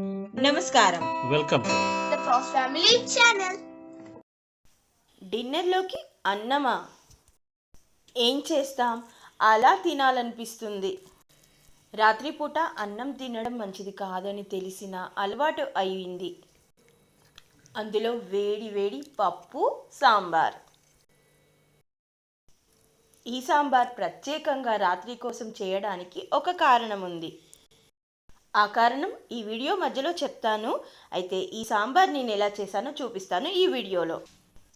నమస్కారం. Welcome. Family channel. డిన్నర్లోకి అన్నమా? ఏం చేస్తాం? అలా తినాలనిపిస్తుంది. రాత్రిపూట అన్నం తినడం మంచిది కాదని తెలిసిన అలవాటు అయింది. అందులో వేడి వేడి పప్పు సాంబార్. ఈ సాంబార్ ప్రత్యేకంగా రాత్రి కోసం చేయడానికి ఒక కారణం ఉంది. ఆ కారణం ఈ వీడియో మధ్యలో చెప్తాను. అయితే ఈ సాంబార్ నేను ఎలా చేశానో చూపిస్తాను ఈ వీడియోలో.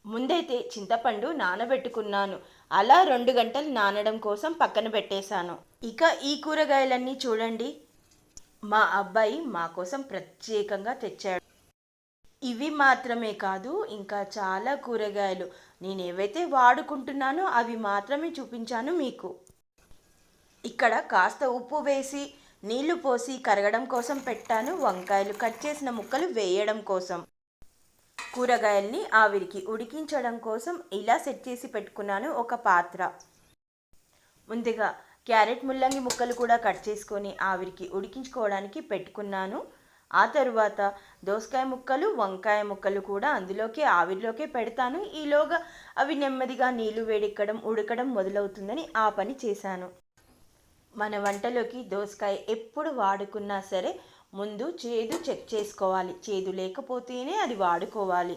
ముందైతే చింతపండు నానబెట్టుకున్నాను. అలా రెండు గంటలు నానడం కోసం పక్కన పెట్టేశాను. ఇక ఈ కూరగాయలన్నీ చూడండి. మా అబ్బాయి మా కోసం ప్రత్యేకంగా తెచ్చాడు. ఇవి మాత్రమే కాదు ఇంకా చాలా కూరగాయలు. నేను ఏవైతే వాడుకుంటున్నానో అవి మాత్రమే చూపించాను మీకు. ఇక్కడ కాస్త ఉప్పు వేసి నీళ్ళు పోసి కరగడం కోసం పెట్టాను వంకాయలు కట్ చేసిన ముక్కలు వేయడం కోసం. కూరగాయల్ని ఆవిరికి ఉడికించడం కోసం ఇలా సెట్ చేసి పెట్టుకున్నాను ఒక పాత్ర. ముందుగా క్యారెట్ ముల్లంగి ముక్కలు కూడా కట్ చేసుకొని ఆవిరికి ఉడికించుకోవడానికి పెట్టుకున్నాను. ఆ తరువాత దోసకాయ ముక్కలు వంకాయ ముక్కలు కూడా అందులోకి ఆవిరిలోకే పెడతాను. ఈలోగా అవి నెమ్మదిగా నీళ్ళు వేడెక్కడం ఉడకడం మొదలవుతుందని ఆ పని చేశాను. మన వంటలోకి దోసకాయ ఎప్పుడు వాడుకున్నా సరే ముందు చేదు చెక్ చేసుకోవాలి. చేదు లేకపోతేనే అది వాడుకోవాలి.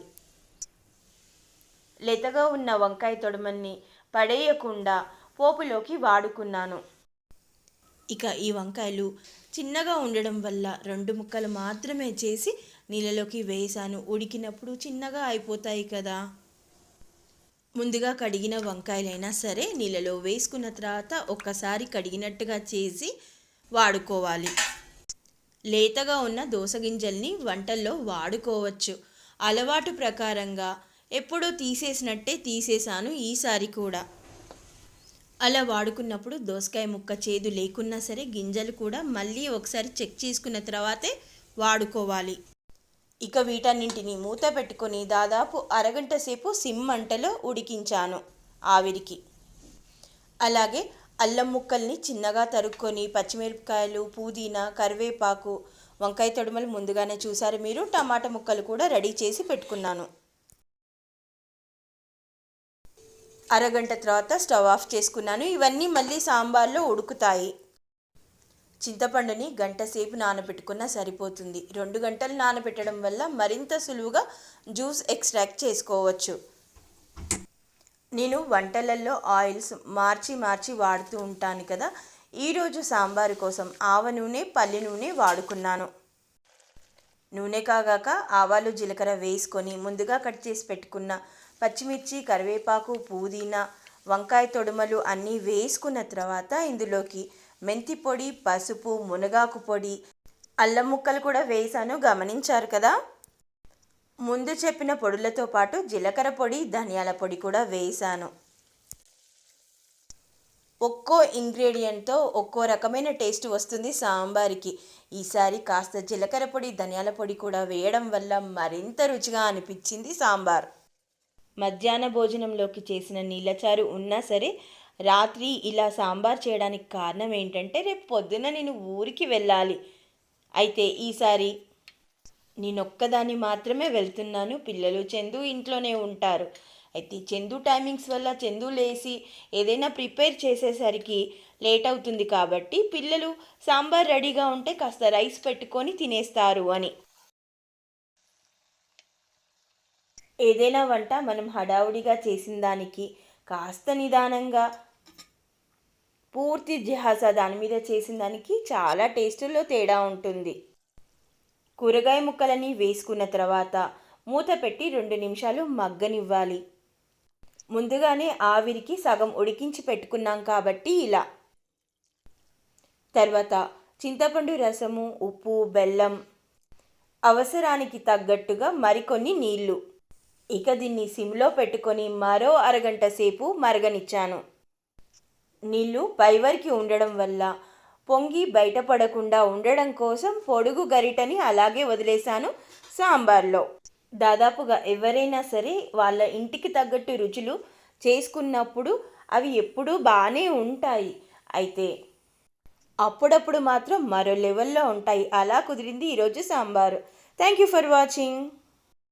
లేతగా ఉన్న వంకాయ తొడమల్ని పడేయకుండా పోపులోకి వాడుకున్నాను. ఇక ఈ వంకాయలు చిన్నగా ఉండడం వల్ల రెండు ముక్కలు మాత్రమే చేసి నీళ్ళలోకి వేసాను. ఉడికినప్పుడు చిన్నగా అయిపోతాయి కదా. ముందుగా కడిగిన వంకాయలైనా సరే నీళ్ళలో వేసుకున్న తర్వాత ఒక్కసారి కడిగినట్టుగా చేసి వాడుకోవాలి. లేతగా ఉన్న దోస గింజల్ని వంటల్లో వాడుకోవచ్చు. అలవాటు ప్రకారంగా ఎప్పుడో తీసేసినట్టే తీసేశాను ఈసారి కూడా. అలా వాడుకున్నప్పుడు దోసకాయ ముక్క చేదు లేకున్నా సరే గింజలు కూడా మళ్ళీ ఒకసారి చెక్ చేసుకున్న తర్వాతే వాడుకోవాలి. ఇక వీటన్నింటిని మూత పెట్టుకొని దాదాపు అరగంట సేపు సిమ్ మంటలో ఉడికించాను ఆవిరికి. అలాగే అల్లం ముక్కల్ని చిన్నగా తరుక్కొని పచ్చిమిరపకాయలు పుదీనా కరివేపాకు వంకాయ తొడుమలు ముందుగానే చూసారు మీరు. టమాటా ముక్కలు కూడా రెడీ చేసి పెట్టుకున్నాను. అరగంట తర్వాత స్టవ్ ఆఫ్ చేసుకున్నాను. ఇవన్నీ మళ్ళీ సాంబార్లో ఉడుకుతాయి. చింతపండుని గంట సేపు నానబెట్టుకున్నా సరిపోతుంది. రెండు గంటలు నానబెట్టడం వల్ల మరింత సులువుగా జ్యూస్ ఎక్స్ట్రాక్ట్ చేసుకోవచ్చు. నేను వంటలలో ఆయిల్స్ మార్చి మార్చి వాడుతూ ఉంటాను కదా ఈరోజు సాంబారు కోసం ఆవ నూనె పల్లి నూనె వాడుకున్నాను. నూనె కాగాక ఆవాలు జీలకర్ర వేసుకొని ముందుగా కట్ చేసి పెట్టుకున్న పచ్చిమిర్చి కరివేపాకు పుదీనా వంకాయ తొడుమలు అన్నీ వేసుకున్న తర్వాత ఇందులోకి మెంతి పొడి పసుపు మునగాకు పొడి అల్లం ముక్కలు కూడా వేసాను గమనించారు కదా? ముందు చెప్పిన పొడులతో పాటు జీలకర్ర పొడి ధనియాల పొడి కూడా వేసాను ఒక్కో ఇంగ్రీడియంట్తో ఒక్కో రకమైన టేస్ట్ వస్తుంది సాంబార్కి. ఈసారి కాస్త జీలకర్ర పొడి ధనియాల పొడి కూడా వేయడం వల్ల మరింత రుచిగా అనిపించింది సాంబార్. మధ్యాహ్న భోజనంలోకి చేసిన నీళ్ళచారు ఉన్నా సరే రాత్రి ఇలా సాంబార్ చేయడానికి కారణం ఏంటంటే రేపు పొద్దున నేను ఊరికి వెళ్ళాలి. అయితే ఈసారి నేనొక్కదాన్ని మాత్రమే వెళ్తున్నాను. పిల్లలు చందు ఇంట్లోనే ఉంటారు. అయితే చందు టైమింగ్స్ వల్ల చందు లేచి ఏదైనా ప్రిపేర్ చేసేసరికి లేట్ అవుతుంది కాబట్టి పిల్లలు సాంబార్ రెడీగా ఉంటే కాస్త రైస్ పెట్టుకొని తినేస్తారు అని. ఏదైనా వంట మనం హడావుడిగా చేసిన దానికి కాస్త నిదానంగా పూర్తి జిహాసా దాని మీద చేసిన దానికి చాలా టేస్టులో తేడా ఉంటుంది. కూరగాయ ముక్కలని వేసుకున్న తర్వాత మూత పెట్టి రెండు నిమిషాలు మగ్గనివ్వాలి. ముందుగానే ఆవిరికి సగం ఉడికించి పెట్టుకున్నాం కాబట్టి ఇలా. తర్వాత చింతపండు రసము ఉప్పు బెల్లం అవసరానికి తగ్గట్టుగా మరికొన్ని నీళ్ళు. ఇక దీన్ని సిమ్లో పెట్టుకొని మరో అరగంట సేపు మరగనిచ్చాను. నీళ్ళు పైవరికి ఉండడం వల్ల పొంగి బయటపడకుండా ఉండడం కోసం పొడుగు గరిటని అలాగే వదిలేశాను సాంబార్లో. దాదాపుగా ఎవరైనా సరే వాళ్ళ ఇంటికి తగ్గట్టు రుచులు చేసుకున్నప్పుడు అవి ఎప్పుడూ బాగానే ఉంటాయి. అయితే అప్పుడప్పుడు మాత్రం మరో లెవెల్లో ఉంటాయి. అలా కుదిరింది ఈరోజు sambar. Thank you for watching.